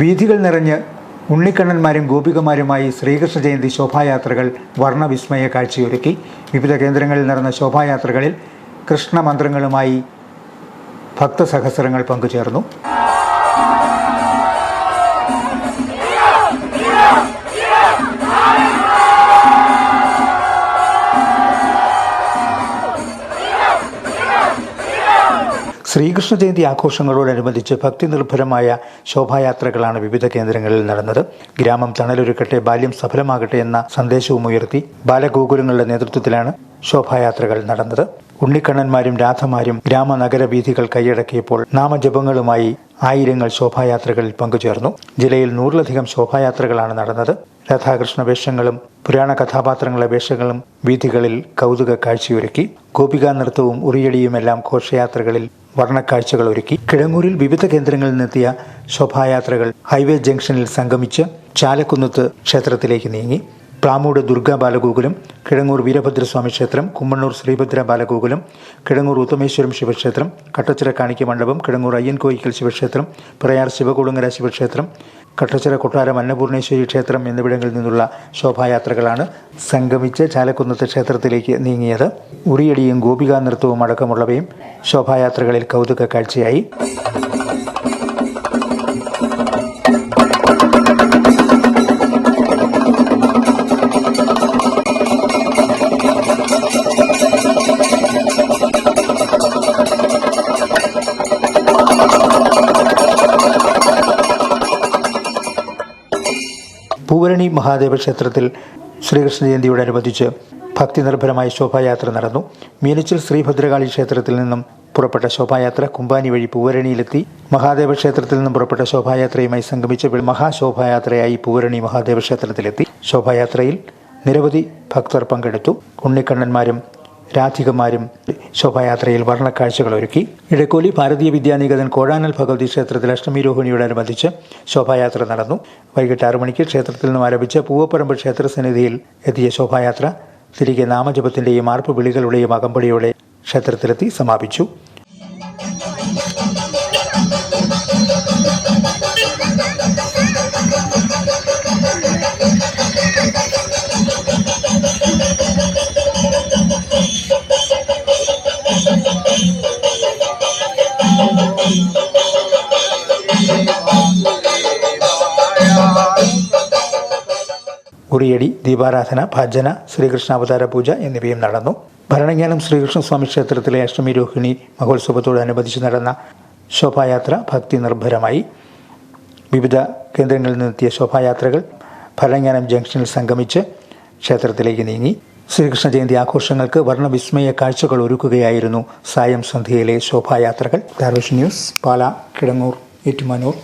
വീഥികൾ നിറഞ്ഞ് ഉണ്ണിക്കണ്ണന്മാരും ഗോപികമാരുമായി ശ്രീകൃഷ്ണ ജയന്തി ശോഭായാത്രകൾ വർണവിസ്മയ കാഴ്ചയൊരുക്കി. വിവിധ കേന്ദ്രങ്ങളിൽ നടന്ന ശോഭായാത്രകളിൽ കൃഷ്ണമന്ത്രങ്ങളുമായി ഭക്തസഹസ്രങ്ങൾ പങ്കുചേർന്നു. ശ്രീകൃഷ്ണ ജയന്തി ആഘോഷങ്ങളോടനുബന്ധിച്ച് ഭക്തി നിർഭരമായ ശോഭായാത്രകളാണ് വിവിധ കേന്ദ്രങ്ങളിൽ നടന്നത്. ഗ്രാമം തണലൊരുക്കട്ടെ ബാല്യം സഫലമാകട്ടെ എന്ന സന്ദേശവും ഉയർത്തി ബാലഗോകുലങ്ങളുടെ നേതൃത്വത്തിലാണ് ശോഭായാത്രകൾ നടന്നത്. ഉണ്ണിക്കണ്ണന്മാരും രാധമാരും ഗ്രാമനഗര വീഥികൾ കൈയടക്കിയപ്പോൾ നാമജപങ്ങളുമായി ആയിരങ്ങൾ ശോഭായാത്രകളിൽ പങ്കുചേർന്നു. ജില്ലയിൽ നൂറിലധികം ശോഭായാത്രകളാണ് നടന്നത്. രാധാകൃഷ്ണ വേഷങ്ങളും പുരാണ കഥാപാത്രങ്ങളുടെ വേഷങ്ങളും വീഥികളിൽ കൗതുക കാഴ്ചയൊരുക്കി ഗോപികാ നൃത്തവും ഉറിയടിയുമെല്ലാം ഘോഷയാത്രകളിൽ വർണക്കാഴ്ചകൾ ഒരുക്കി കിഴങ്ങൂരിൽ വിവിധ കേന്ദ്രങ്ങളിൽ നിന്നെത്തിയ ശോഭായാത്രകൾ ഹൈവേ ജംഗ്ഷനിൽ സംഗമിച്ച് ചാലക്കുന്നത്ത് ക്ഷേത്രത്തിലേക്ക് നീങ്ങി. പ്ലാമൂട് ദുർഗാ ബാലഗോകുലം കിഴങ്ങൂർ വീരഭദ്രസ്വാമി ക്ഷേത്രം കുമ്മണ്ണൂർ ശ്രീഭദ്ര ബാലഗോകുലം കിഴങ്ങൂർ ഉത്തമേശ്വരം ശിവക്ഷേത്രം കട്ടച്ചിറ കാണിക്ക മണ്ഡപം കിഴങ്ങൂർ അയ്യൻകോയിക്കൽ ശിവക്ഷേത്രം പ്രയാർ ശിവകുളങ്ങര ശിവക്ഷേത്രം കട്ടച്ചിറ കൊട്ടാരം അന്നപൂർണേശ്വരി ക്ഷേത്രം എന്നിവിടങ്ങളിൽ നിന്നുള്ള ശോഭായാത്രകളാണ് സംഗമിച്ച് ചാലക്കുന്നത്ത് ക്ഷേത്രത്തിലേക്ക് നീങ്ങിയത്. ഉറിയടിയും ഗോപികാ നൃത്തവും അടക്കമുള്ളവയും ശോഭായാത്രകളിൽ കൗതുക കാഴ്ചയായി പൂവരണി മഹാദേവ ക്ഷേത്രത്തിൽ ശ്രീകൃഷ്ണ ജയന്തിയോടനുബന്ധിച്ച് ഭക്തി നിർഭരമായ ശോഭായാത്ര നടന്നു. മീനച്ചിൽ ശ്രീഭദ്രകാളി ക്ഷേത്രത്തിൽ നിന്നും പുറപ്പെട്ട ശോഭായാത്ര കുമ്പാനി വഴി പൂവരണിയിലെത്തി. മഹാദേവ ക്ഷേത്രത്തിൽ നിന്നും പുറപ്പെട്ട ശോഭായാത്രയുമായി സംഗമിച്ച് മഹാശോഭായാത്രയായി പൂവരണി മഹാദേവ ക്ഷേത്രത്തിലെത്തി. ശോഭായാത്രയിൽ നിരവധി ഭക്തർ പങ്കെടുത്തു. ഉണ്ണിക്കണ്ണന്മാരും രാധികമാരും ശോഭായാത്രയിൽ വർണക്കാഴ്ചകൾ ഒരുക്കി. ഇടക്കോലി ഭാരതീയ വിദ്യാനികേതൻ കോഴാനൽ ഭഗവതി ക്ഷേത്രത്തിൽ അഷ്ടമി രോഹിണിയോടനുബന്ധിച്ച് ശോഭായാത്ര നടന്നു. വൈകിട്ട് ആറു മണിക്ക് ക്ഷേത്രത്തിൽ നിന്നും ആരംഭിച്ച പൂവപ്പറമ്പ് ക്ഷേത്ര സന്നിധിയിൽ എത്തിയ ശോഭായാത്ര തിരികെ നാമജപത്തിന്റെയും ആർപ്പ് വിളികളുടെയും അകമ്പടിയോടെ ക്ഷേത്രത്തിലെത്തി സമാപിച്ചു. ഉറിയടി ദീപാരാധന ഭജന ശ്രീകൃഷ്ണാവതാര പൂജ എന്നിവയും നടന്നു. ഭരണജ്ഞാനം ശ്രീകൃഷ്ണസ്വാമി ക്ഷേത്രത്തിലെ അഷ്ടമി രോഹിണി മഹോത്സവത്തോടനുബന്ധിച്ച് നടന്ന ശോഭായാത്ര ഭക്തി നിർഭരമായി. വിവിധ കേന്ദ്രങ്ങളിൽ നിന്നെത്തിയ ശോഭായാത്രകൾ ഭരണജ്ഞാനം ജംഗ്ഷനിൽ സംഗമിച്ച് ക്ഷേത്രത്തിലേക്ക് നീങ്ങി. ശ്രീകൃഷ്ണ ജയന്തി ആഘോഷങ്ങൾക്ക് വർണവിസ്മയ കാഴ്ചകൾ ഒരുക്കുകയായിരുന്നു. സായം സന്ധ്യയിലെ ശോഭായാത്രകൾ. ദാർവിഷ് ന്യൂസ് പാല കിടങ്ങൂർ ഏറ്റുമാനൂർ.